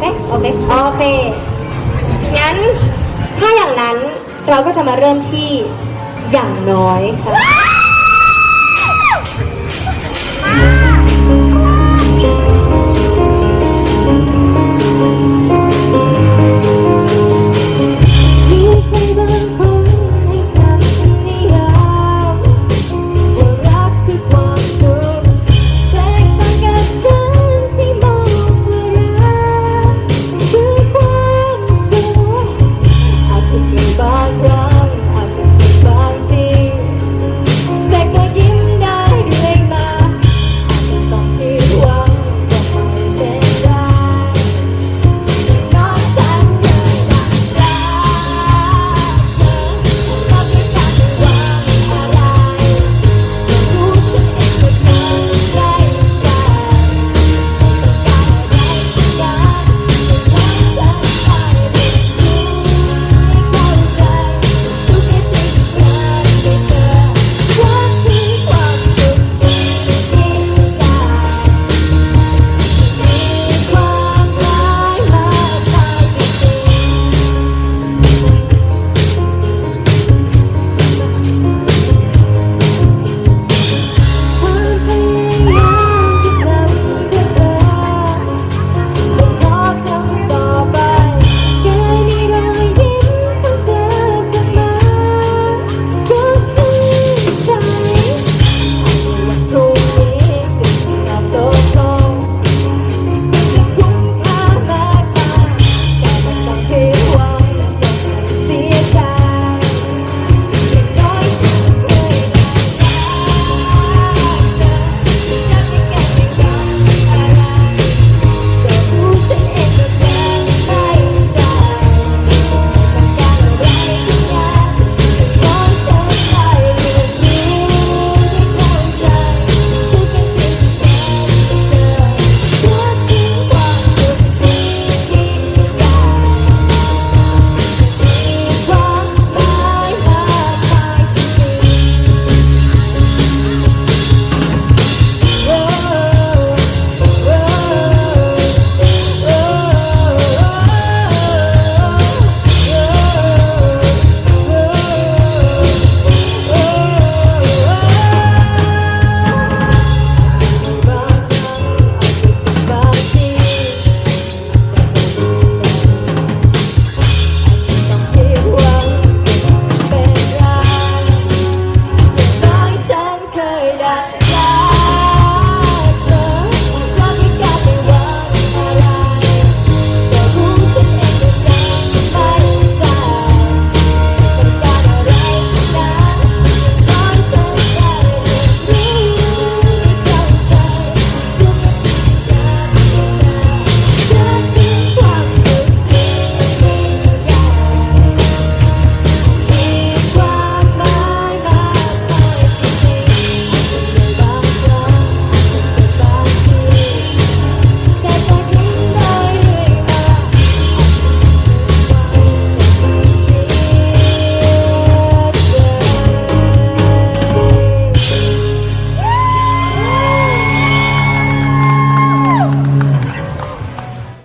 เค โอเค โอเค งั้น ถ้าอย่างนั้นเราก็จะมาเริ่มที่อย่างน้อยค่ะเ